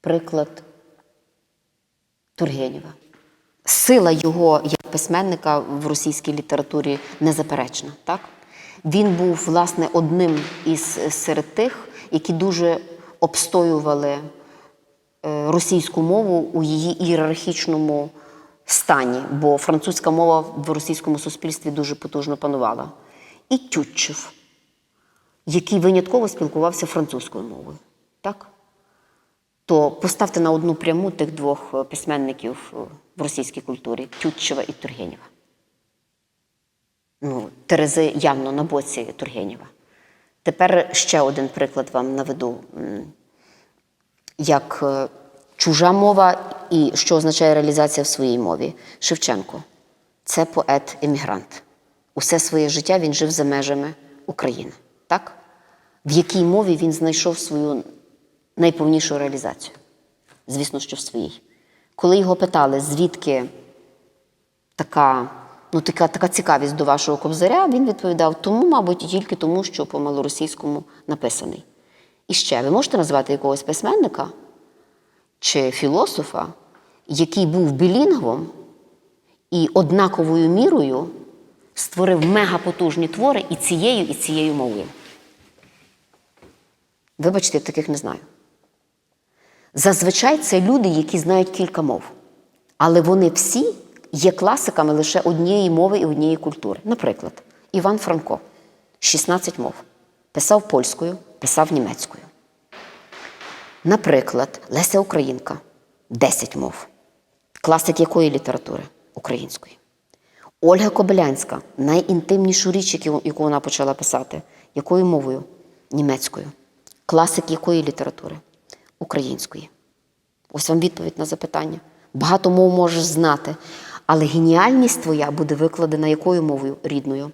приклад Тургенєва. Сила його як письменника в російській літературі незаперечна. Так? Він був, власне, одним із серед тих, які дуже обстоювали е, російську мову у її ієрархічному стані, бо французька мова в російському суспільстві дуже потужно панувала. І Тютчев, який винятково спілкувався французькою мовою. Так? То поставте на одну пряму тих двох е, письменників е, в російській культурі Тютчева і Тургенєва. Ну, Терези явно на боці Тургенєва. Тепер ще один приклад вам наведу, як е, чужа мова і що означає реалізація в своїй мові. Шевченко це поет-емігрант. Усе своє життя він жив за межами України. Так? В якій мові він знайшов свою найповнішу реалізацію? Звісно, що в своїй. Коли його питали, звідки така, ну, така, така цікавість до вашого кобзаря, він відповідав, тому, мабуть, тільки тому, що по малоросійському написаний. І ще, ви можете назвати якогось письменника чи філософа, який був білінгвом і однаковою мірою створив мегапотужні твори і цією, і цією мовою. Вибачте, таких не знаю. Зазвичай це люди, які знають кілька мов, але вони всі є класиками лише однієї мови і однієї культури. Наприклад, Іван Франко 16 мов. Писав польською, писав німецькою. Наприклад, Леся Українка 10 мов. Класик якої літератури? Української. Ольга Кобилянська найінтимнішу річ, яку вона почала писати. Якою мовою? Німецькою. Класик якої літератури? Української. Ось вам відповідь на запитання. Багато мов можеш знати, але геніальність твоя буде викладена якою мовою рідною?